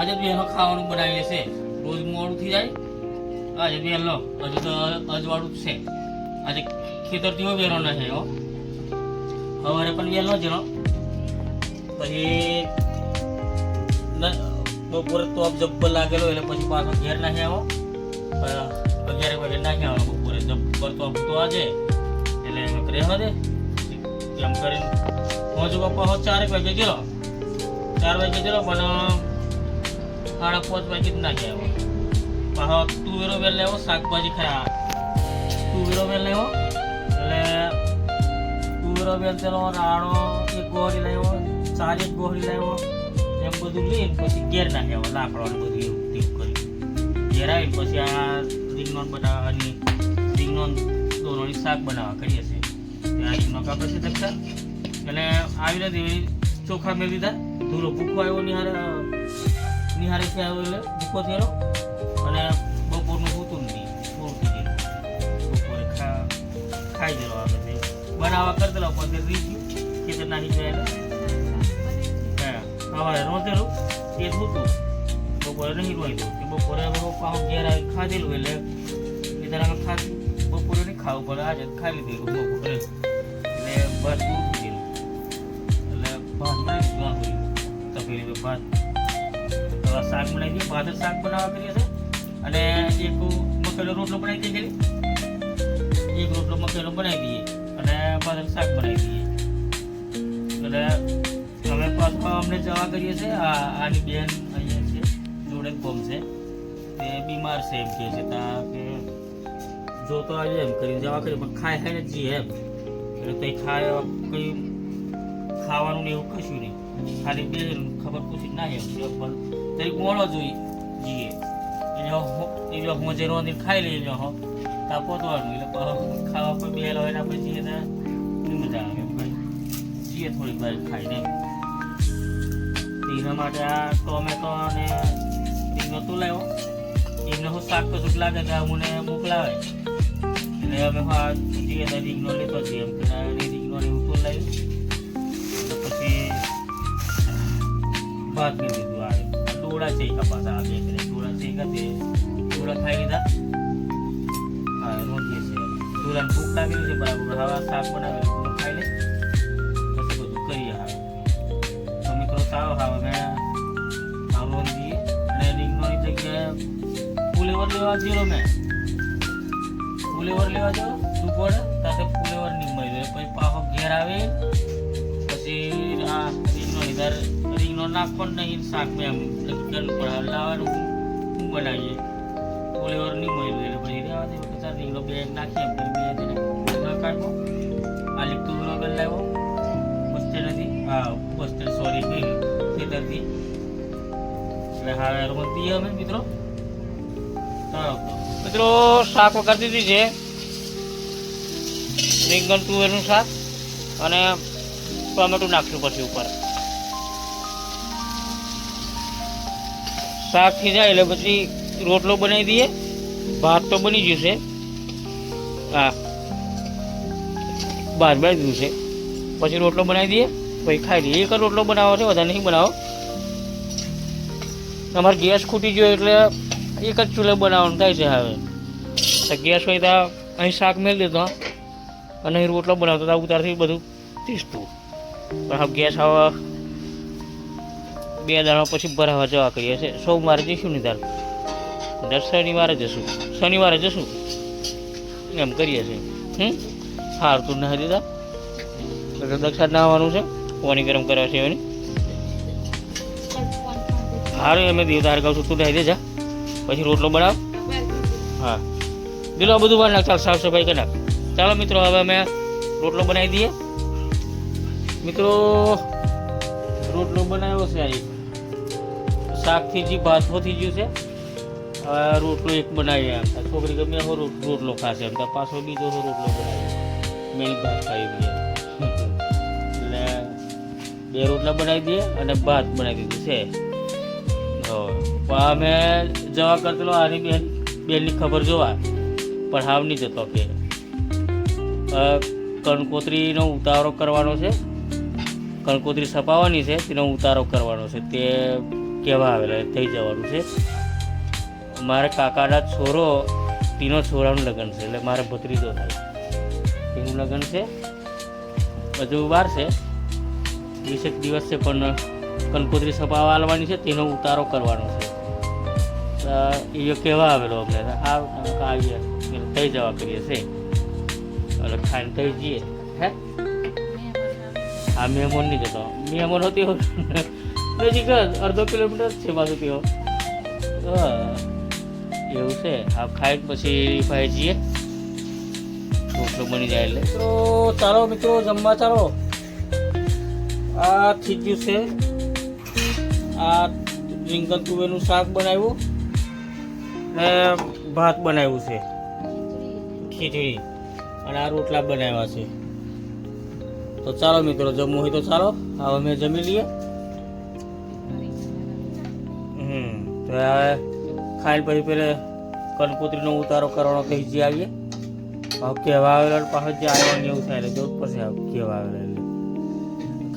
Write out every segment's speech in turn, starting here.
આજે બેનો ખાવાનું બનાવીએ છે રોજ મોડું થઈ જાય. આજે લો હજુ તો અજવાળું છે. આજે ખેતરથી હો બેનો નહીં, હો. સવારે પણ વહેલો જ પછી બપોરે તો જબ્બર લાગેલો એટલે પછી પાછો ઘેર નાખી આવો. અગિયાર વાગે નાખી આવો, બપોરે જબ્બર તો તો આજે. એટલે એમ કરે હવે એમ કરીને પહોંચો પપ્પા હો ચારેક વાગે ગયો ચાર વાગે ગયો પણ સાડા પાંચ વાગે ના આવ્યો પાછો તુવેરો વેલ લેવો શાકભાજી ખરા તુવેરો વેલ લેવો એટલે તુવેરો વેલ તેનો રાણો એક ગોળી લાવ્યો, ચાર એક ગોળી લાવ્યો. એમ બધું લઈને પછી ઘેર નાખ્યા લાકડો બધું એવું ટીપ કરી. ઘેર આવીને પછી આ રીંગણ બનાવવાની રીંગણ દોરોની શાક બનાવવા કરીએ છીએ. ત્યાં રીંગણ કાપે છે અને આવી નથી ચોખા મેં લીધા. ધૂરો ભૂખો આવ્યો નિહારે નિહારે છે આવ્યો એટલે ભૂખો થયેલો. અને બપોરનું પૂતું નથી પૂરું થઈ ગયું. બપોરે ખા, ખાઈ ગયેલો આવે છે બનાવવા કરતેલો પણ તે રીત ખેતર નાખી એટલે હા, સવારે રોતેલું તે જ બપોરે નહીં રોઈતું કે બપોરે હવે પાઉં ઘેર આવી ખાધેલું એટલે તરફ ખાધું. બપોરે નહીં ખાવું પડે, આજે ખાઈ લીધેલું બપોરે. એટલે બસ પૂરું થઈ ગયેલું. એટલે ભાત આ તપેલી ભાત. હવે શાક બનાવી દઈએ ભાત શાક બનાવવા કરીએ છે. અને એક મકેલો રોટલો બનાવી દઈએ ખાલી એક રોટલો મકેલો બનાવી દઈએ અને ભાત શાક બનાવી દઈએ. એટલે હવે પાછું અમને જવા કરીએ છીએ આ આની બેન અહીંયા છે, જોડે જ છે. તે બીમાર છે એમ કહે છે ત્યાં કે જો તો આજે એમ કરીને જવા કરીએ, પણ ખાય ખાઈને જઈએ એમ. એટલે તે ખાય કંઈ ખાવાનું એવું કશું નહીં. ખાલી બે ખબર પૂછી ના એમ છે પણ તરી મોડો જોઈ જઈએ. એટલે એટલે હું જે રોંધી ખાઈ લઈ હો તા પોતવાનું એટલે પાછું ખાવા પર બેહેલા હોય ને આપણે જઈએ ત્યાં ની મજા આવે જઈએ થોડીક વાર ખાઈને. એના માટે આ ટોમેટો અને રીંગણો તો લાવ્યો. એમને હું શાક કશું લાગે કે મને મોકલાવે એટલે અમે હા જઈએ તો રીંગણો લેતો જઈએ એમ કે આ એવું તો લાવ્યું. પછી ભાત મેં ડોળા છે કપાસ આ બે કરે ચૂડા છે કે ડોળા ખાઈ લીધા હા રોટીએ છે ચૂડા ભૂખ લાગેલી છે બરાબર હવે શાક બનાવેલું ખાઈ લે પછી બધું કરીએ હા તો મિત્રો સાવ હવે મેં આવો દઈએ અને રીંગણોની જગ્યાએ ફુલેવર લેવા ગયેલો મેં ફુલેવર લેવા ગયો સુપર સાથે ફુલેવર નહીં મળી પછી પાછો ઘેર આવે પછી આ રીંગણો લીધા રીંગણો નાખો નહીં, શાક મેં એમ લગ્ન પણ લાવવાનું શું બનાવીએ. ફુલેવર નહીં મળ્યું એટલે પછી રહેવા દે, પછી રીંગણો બે નાખીએ બે તેને ના કાઢવો આ લીપતું બરોબર લાવ્યો? બસ્ટેડ નથી? હા બસ્ટેડ સોરી ખેતરથી. એટલે હવે રમતી અમે, મિત્રો. મિત્રો, શાક વગર દીધી છે. રીંગણ તુવેરનું શાક અને ટોમેટું નાખશું પછી ઉપર. શાક થઈ જાય એટલે પછી રોટલો બનાવી દઈએ. ભાત તો બની છે. હા. બાર બાર છે. પછી રોટલો બનાવી દઈએ. પછી ખાઈ લઈએ. એક રોટલો બનાવો છે, વધારે નહીં બનાવો. તમારે ગેસ ખૂટી ગયો એટલે એક જ ચૂલે બનાવવાનું થાય છે હવે. ગેસ હોય તો અહીં શાક મેળ દેતો. અને અહીં રોટલો બનાવતો તો ઉતારથી બધું તીસતું. પણ હવે ગેસ હવે બે દાડા પછી ભરાવા જવા કરીએ છીએ. સોમવારે જઈશું નહીં તાર દર શનિવારે જશું. શનિવારે જશું? એમ કરીએ છીએ. હમ? હાર તું ના દીધા. એટલે દક્ષા આવવાનું છે. પાણી ગરમ કરવા છે એની. સારું અમે દીધું. તારે કહું છું, તું નાહી દેજા. પછી રોટલો બનાવ. હા. દિલો બધું વાર નાખ ચાલ સાફ સફાઈ કરી નાખ ચાલો મિત્રો, હવે અમે રોટલો બનાવી દઈએ. મિત્રો, રોટલો બનાવ્યો છે આ શાકથી જે ભાથો થઈ ગયું છે, હવે રોટલો એક બનાવીએ એમ છોકરી ગમે હો રોટ- રોટલો ખાશે એમ પાછો બીજો રોટલો બનાવીએ. મેં ભાત ખાઈ દઈએ એટલે બે રોટલા બનાવી દઈએ અને ભાત બનાવી દીધું છે. પણ અમે જવા કરતેલો આની બેન બેનની ખબર જોવા, પણ હાવ નહીં જતો કે. કણકોતરીનો ઉતારો કરવાનો છે. કણકોતરી સપાવવાની છે, તેનો ઉતારો કરવાનો છે. તે કહેવા આવેલા થઈ જવાનું છે. મારે કાકાના છોરો તેનો છોરાનું લગ્ન છે એટલે મારે ભત્રીજો થાય. તેનું લગ્ન છે હજુ વાર છે. વીસેક દિવસ છે પણ કંકોત્રી સભા આવવાની છે તેનો ઉતારો કરવાનો છે. એ કહેવા આવેલો અમને આ આવીએ થઈ જવા કરીએ છે. એટલે ખાઈને થઈ જઈએ. હે? હા મહેમાન નહીં જતો. મહેમાન હોતી હો નજીક જ અડધો કિલોમીટર જ છે બાજુ તેઓ હા, એવું છે. આ ખાઈ પછી પાસે જઈએ. રોટલો બની જાય એટલે. તો ચાલો મિત્રો જમવા ચાલો. આ થઈ છે. આ રીંગણ તુવેરનું શાક બનાવ્યું. ને ભાત બનાવ્યું છે. ખીચડી. અને આ રોટલા બનાવ્યા છે. તો ચાલો મિત્રો જમવું હોય તો ચાલો. હવે અમે જમી લઈએ. તો ખાઈને પછી પેલે કનકુતરીનો ઉતારો કરવાનો કહી જે આવીએ. કહેવા આવેલા પાછળ જે આવ્યા એવું થાય એટલે જવું પડશે હવે કહેવા આવેલા એટલે.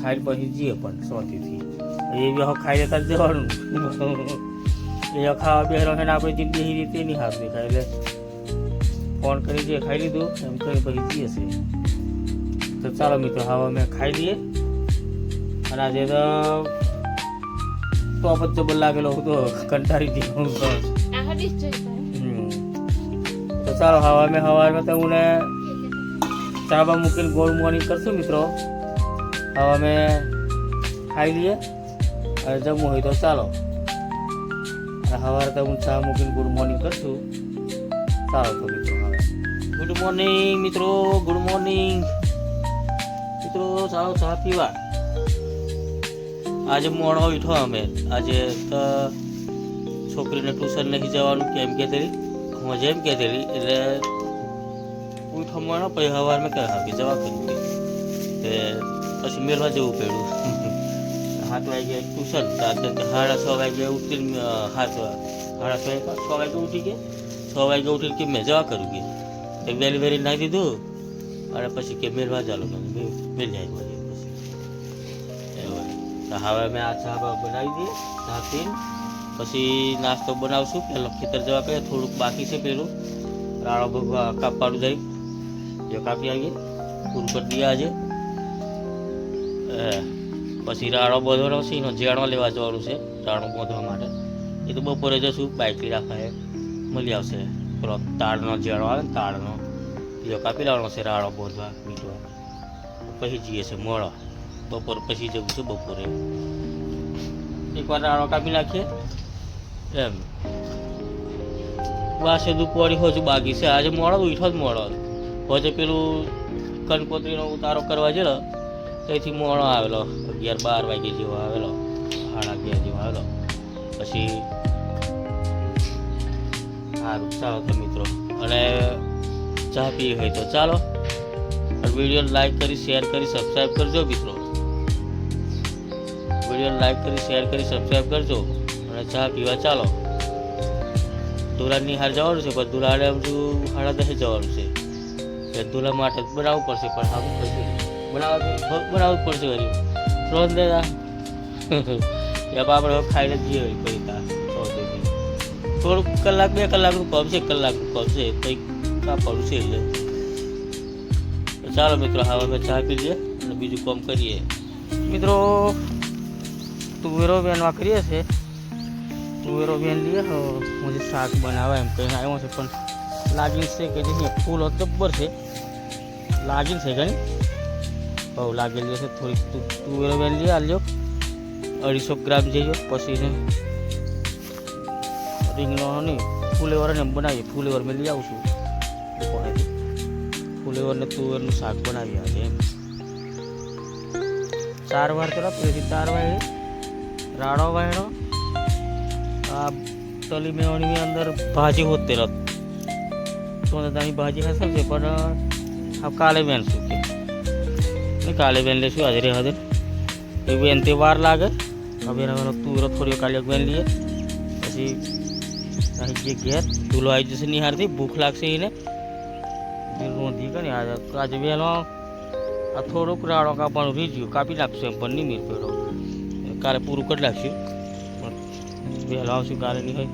ખાઈને પછી જઈએ પણ શાંતિથી એ હવે ખાઈ જતા જવાનું. એ ખાવા બે છે ને આપણે જિંદગી રીતે નહીં હાથ દેખાય એટલે ફોન કરી દઈએ ખાઈ લીધું, એમ કરી પછી જઈએ છે તો ચાલો મિત્રો, હવે અમે ખાઈ લઈએ. અને આજે તો ટોપ જ જબર લાગેલો હતો કંટાળી ગયો હું તો. ચાલો, હવા મેં હવામાં તો હું ચાબા મૂકીને ગોળ મોર્નિંગ કરશું મિત્રો. હવા મેં ખાઈ લઈએ અને જમવું હોય તો ચાલો. સવારે તો હું ચા મૂકીને ગુડ મોર્નિંગ કરશું. ચાલો તો મિત્રો હવે. ગુડ મોર્નિંગ મિત્રો. ગુડ મોર્નિંગ મિત્રો, ચાલો ચા પીવા. આજે મોડો ઉઠો અમે. આજે તો છોકરીને ટ્યુશન નહીં જવાનું, કેમ કહેતેલી હું જેમ કહેતેલી એટલે ઉઠો મોડો પછી સવારમાં કહે હા જવા કર્યું તે પછી મેળવા જવું પડ્યું. સાત વાગે ટ્યુશન સાડા છ વાગે ઉઠી હાથ સાડા છ છ વાગે ઉઠી ગયા છ વાગે ઉઠીને કે મેં જવા કર્યું કે? વહેલી વહેલી નાખી દીધું. અને પછી કે મેળવા ચાલો. મેં પછી એવું તો હવે મેં આ ચા બનાવી દઈએ, ચા પીને. પછી નાસ્તો બનાવશું પહેલો ખેતર જવા કહે થોડુંક બાકી છે પેલું. રાળો કાપવાનું જાય જો કાપી આવીએ. પૂરું કરી દઈએ આજે. પછી રાળો બાંધવાનો છે, એનો જેણો લેવા જવાનું છે રાણો બાંધવા માટે. એ તો બપોરે જશું બાઇક રાખવા મળી આવશે. પેલો તાળનો જેણો આવે ને તાળનો. એ કાપી લાવવાનો છે, રાળો બાંધવા મીઠવા પછી જઈએ છે મોડો. બપોર પછી જવું છે, બપોરે. એકવાર રાણો કાપી નાખીએ. એમ. વાસે દુપવાળી હજુ બાકી છે. આજે મોડો ઉઠો જ મોડો. હોજે પેલું કનકોત્રીનો ઉતારો કરવા ગયેલો ત્યાંથી મોડો આવેલો. અગિયાર બાર વાગે જેવો આવેલો. સાડા અગિયાર જેવો આવેલો. પછી સારું, ચાલો તો મિત્રો. અને ચા પી હોય તો ચાલો. વીડિયો લાઈક કરી શેર કરી સબસ્ક્રાઈબ કરજો મિત્રો. વીડિયો લાઈક કરી, શેર કરી સબસ્ક્રાઈબ કરજો. અને ચા પીવા ચાલો. દુલા હાર જવાનું છે, પણ દુલાને હજુ સાડા દસે જવાનું છે. એટલે દુલા માટે બનાવવું પડશે, પણ સારું પડશે બનાવવું બનાવવું પડશે વળી. ત્રણ દેતા એ આપણે ખાઈને જઈએ વળી પછી તા થોડુંક કલાક, બે કલાકનું કામ છે, કલાકનું કામ છે, કંઈક કાપવાનું છે એટલે. ચાલો મિત્રો, હવે ચા પી લઈએ અને બીજું કામ કરીએ. મિત્રો તુવેરો બેનવા કરીએ છે? તુવેરો બેન લઈએ તો મુझे શાક બનાવવા એમ કહીને આવ્યો છે, પણ લાગીન છે કે નહીં ફૂલ જબ્બર છે. લાગીન છે ઘણી. બહુ લાગેલી છે થોડીક. તુ- તુવેરો બેન લઈએ આલ્યો અઢીસો ગ્રામ જઈએ પછી ને રીંગણો નહીં ફૂલેવર ને બનાવીએ. ફૂલેવર મેં લઈ આવું છું. દુકાનેથી ફૂલેવર ને તુવેરનું શાક બનાવીએ આજે એમ. ચાર વાર તરફ પછી ચાર વાગે રાડો વાયડો આ તલી મેવણીની અંદર ભાજી હોતે રત સોનાદાની ભાજી હશે છે પણ આ કાલે બેન શું કે નહીં કાલે બેન લેશું આજે રહેવા દે એ બેન તે વાર લાગે હવે હવે તુરો થોડી કાલે બેન લઈએ પછી અહીં જે ઘેર ચૂલો આવી જશે નિહારથી ભૂખ લાગશે એને જે રોંધી કે ને આજે આજે વહેલો આ થોડોક રાડો કાપવાનું રહી ગયું કાપી નાખશું એમ પણ નહીં મીર પેડો કાલે પૂરું કરી નાખશું પણ વહેલો આવશું કાલે નહીં હોય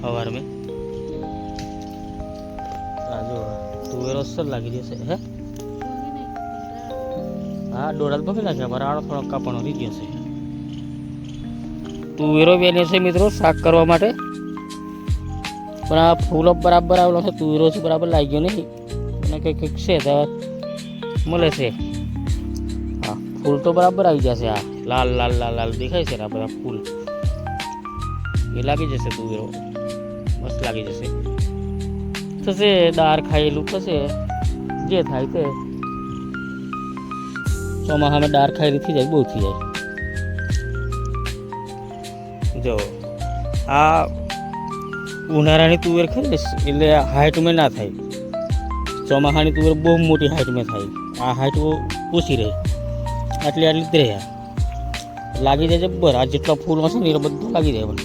સવાર મેં જો તુવેરો સર લાગી જશે, હે? હા દોડા પકડી નાખ્યા, મારા આડો થોડો કાપણો રહી ગયો છે. તુવેરો બેને છે મિત્રો, શાક કરવા માટે. પણ આ ફૂલો બરાબર આવેલો છે તુવેરો છે બરાબર લાગ્યો નહીં. અને કંઈક કંઈક છે મળે છે. હા, ફૂલ તો બરાબર આવી જશે આ લાલ લાલ લાલ લાલ દેખાય છે ને આ બધા ફૂલ એ લાગી જશે તુવેરો મસ્ત લાગી જશે થશે દાળ ખાયેલું થશે જે થાય તે ચોમાસામાં દાળ ખાયેલી થઈ જાય બહુ થઈ જાય જો આ ઉનાળાની તુવેર ખરી એટલે હાઇટમાં ના થાય ચોમાસાની તુવેર બહુ મોટી હાઇટમાં થાય આ હાઇટ ઓછી રહે આટલી આટલી જ રહે લાગી જાય જબ્બર આ જેટલા ફૂલ હશે ને એ બધું લાગી જાય પણ.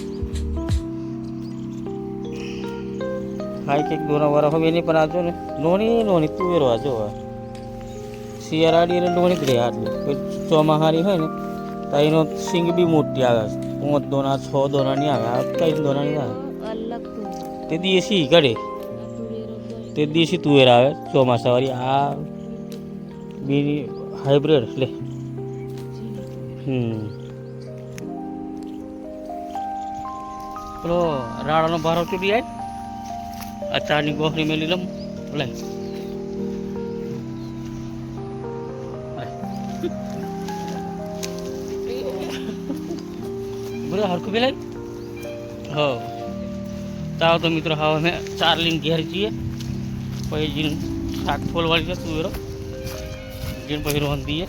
હાઈ કંઈક દોરા વાળા હવે એની પણ આ જો ને નોની નોની તુવેરો આજો શિયાળાની એટલે નોની જ રહે આટલી કોઈ ચોમાહાની હોય ને તો એનો સિંગ બી મોટી આવે પાંચ દોના છ દોના નહીં આવે. આ કઈ દોના નહીં આવે? તે દેશી ઘડે. તે દેશી તુવેર આવે ચોમાસાવાળી. આ બીની હાઇબ્રિડ એટલે હમ. પેલો રાડાનો ભારો ચૂડી આવી આ ચાની ગોખરી મેલી લમ લે. બોલો હરખું પેલા હો. તાવ તો મિત્રો હવે અમે ચાર લઈને ઘેર છીએ. પછી જીન શાક ફોલવાળી છે તું જીન પછી રોન દઈએ